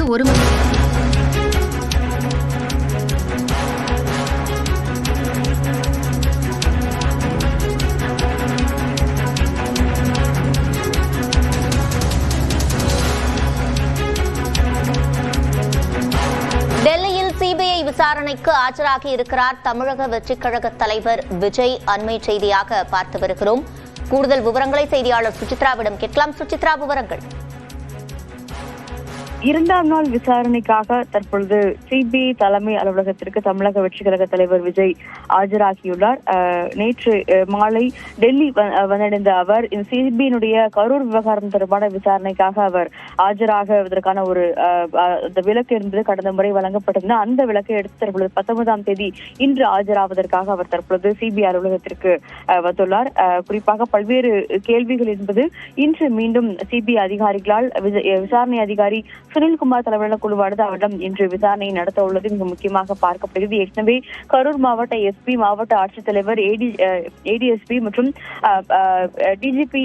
ஒரு மணி டெல்லியில் சிபிஐ விசாரணைக்கு ஆஜராகி இருக்கிறார் தமிழக வெற்றிக் கழக தலைவர் விஜய். அண்மை செய்தியாக பார்த்து வருகிறோம். கூடுதல் விவரங்களை செய்தியாளர் சுசித்ராவிடம் கேட்கலாம். சுசித்ரா விவரங்கள். இரண்டாம் நாள் விசாரணைக்காக தற்பொழுது சிபிஐ தலைமை அலுவலகத்திற்கு தமிழக வெற்றி கழக தலைவர் விஜய் ஆஜராகியுள்ளார். அஹ், நேற்று மாலை டெல்லி வந்தடைந்த அவர் இந்த சிபிஐனுடைய கரூர் விவகாரம் தொடர்பான விசாரணைக்காக அவர் ஆஜராகுவதற்கான ஒரு அஹ், அஹ், விலக்கு என்பது கடந்த முறை வழங்கப்பட்டிருந்த அந்த விலக்கை எடுத்து தற்பொழுது பத்தொன்பதாம் தேதி இன்று ஆஜராவதற்காக அவர் தற்பொழுது சிபிஐ அலுவலகத்திற்கு அஹ், வந்துள்ளார். அஹ், குறிப்பாக பல்வேறு கேள்விகள் என்பது இன்று மீண்டும் சிபிஐ அதிகாரிகளால் அஹ், விசாரணை அதிகாரி சுனில்குமார் தலைமையிலான குழுவானது அவரிடம் இன்று விசாரணையை நடத்த உள்ளது. மிக முக்கியமாக பார்க்கப்படுகிறது. ஏற்கனவே கரூர் மாவட்ட எஸ்பி மாவட்ட ஆட்சித்தலைவர் ஏடி ஏடிஎஸ்பி மற்றும் டிஜிபி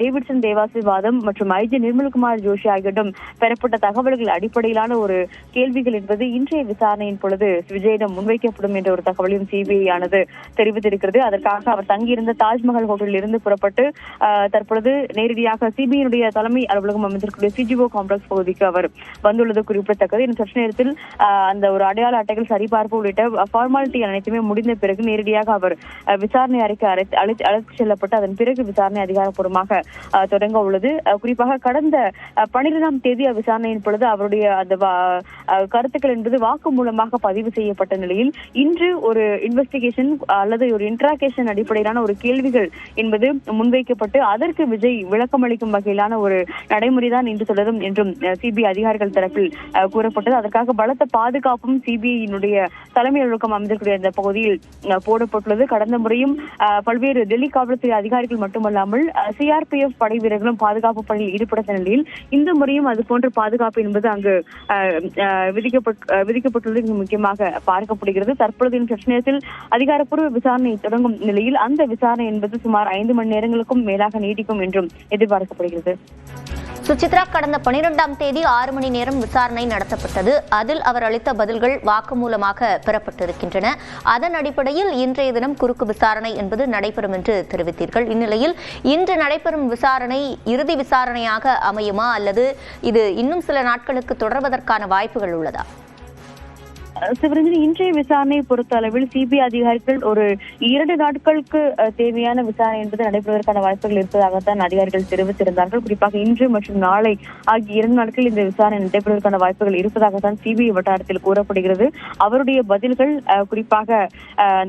டேவிட்சன் தேவாசிவாதம் மற்றும் ஐஜி நிர்மல்குமார் ஜோஷி ஆகியோரிடம் பெறப்பட்ட தகவல்கள் அடிப்படையிலான ஒரு கேள்விகள் என்பது இன்றைய விசாரணையின் பொழுது விஜயிடம் முன்வைக்கப்படும் என்ற ஒரு தகவலையும் சிபிஐ ஆனது தெரிவித்திருக்கிறது. அதற்காக அவர் தங்கியிருந்த தாஜ்மஹால் ஹோட்டலில் இருந்து புறப்பட்டு தற்பொழுது நேரடியாக சிபிஐனுடைய தலைமை அலுவலகம் அமைந்திருக்கக்கூடிய சிஜிஓ காம்ப்ளெக்ஸ் பகுதிக்கு அவர் அவர் வந்துள்ளது குறிப்பிடத்தக்கது. இன்னும் சற்று நேரத்தில் அந்த ஒரு அடையாள அட்டைகள் சரிபார்ப்பு உள்ளிட்ட ஃபார்மாலிட்டி அனைத்துமே முடிந்த பிறகு நேரடியாக அவர் விசாரணை அறைக்கு அழைத்து அழைத்து அழைத்து செல்லப்பட்டு அதன் பிறகு விசாரணை அதிகாரப்பூர்வமாக தொடங்க உள்ளது. குறிப்பாக கடந்த பனிரெண்டாம் தேதி விசாரணையின் பொழுது அவருடைய அந்த கருத்துக்கள் என்பது வாக்கு மூலமாக பதிவு செய்யப்பட்ட நிலையில் இன்று ஒரு இன்வெஸ்டிகேஷன் அல்லது ஒரு இன்ட்ராகேஷன் அடிப்படையிலான ஒரு கேள்விகள் என்பது முன்வைக்கப்பட்டு அதற்கு விஜய் விளக்கம் அளிக்கும் வகையிலான ஒரு நடைமுறைதான் இன்று தொடரும் என்றும் சிபிஐ அதிகாரிகள் தரப்பில் கூறப்பட்டது. அதற்காக பலத்த பாதுகாப்பும் சிபிஐயினுடைய தலைமை அலுவலகம் அமைந்திருக்கிற இந்த பகுதியில் போடப்பட்டுள்ளது. கடந்த முறையும் பல்வேறு டெல்லி காவல்துறை அதிகாரிகள் மட்டுமல்லாமல் சிஆர்பிஎஃப் படை வீரர்களும் பாதுகாப்பு பணியில் ஈடுபட்ட நிலையில் இந்த முறையும் அது போன்ற பாதுகாப்பு என்பது அங்கு அஹ், அஹ், விதிக்கப்பட்டுள்ளது. முக்கியமாக பார்க்கப்படுகிறது. தற்பொழுது பிரச்சனையத்தில் அதிகாரப்பூர்வ விசாரணை தொடங்கும் நிலையில் அந்த விசாரணை என்பது சுமார் ஐந்து மணி நேரங்களுக்கும் மேலாக நீடிக்கும் என்றும் எதிர்பார்க்கப்படுகிறது. சுசித்ரா கடந்த பனிரெண்டாம் தேதி ஆறு மணி நேரம் விசாரணை நடத்தப்பட்டது. அதில் அவர் அளித்த பதில்கள் வாக்குமூலமாக பெறப்பட்டிருக்கின்றன. அதன் அடிப்படையில் இன்றைய தினம் குறுக்கு விசாரணை என்பது நடைபெறும் என்று தெரிவித்தீர்கள். இந்நிலையில் இன்று நடைபெறும் விசாரணை இறுதி விசாரணையாக அமையுமா அல்லது இது இன்னும் சில நாட்களுக்கு தொடர்வதற்கான வாய்ப்புகள் உள்ளதா? சிவரஞ்சன் இன்றைய விசாரணையை பொறுத்த அளவில் சிபிஐ அதிகாரிகள் ஒரு இரண்டு நாட்களுக்கு தேவையான விசாரணை என்பது நடைபெறுவதற்கான வாய்ப்புகள் இருப்பதாகத்தான் அதிகாரிகள் தெரிவித்திருந்தார்கள். குறிப்பாக இன்று மற்றும் நாளை ஆகிய இரண்டு நாட்களில் இந்த விசாரணை நடைபெறுவதற்கான வாய்ப்புகள் இருப்பதாகத்தான் சிபிஐ வட்டாரத்தில் கூறப்படுகிறது. அவருடைய பதில்கள் அஹ், குறிப்பாக அஹ்,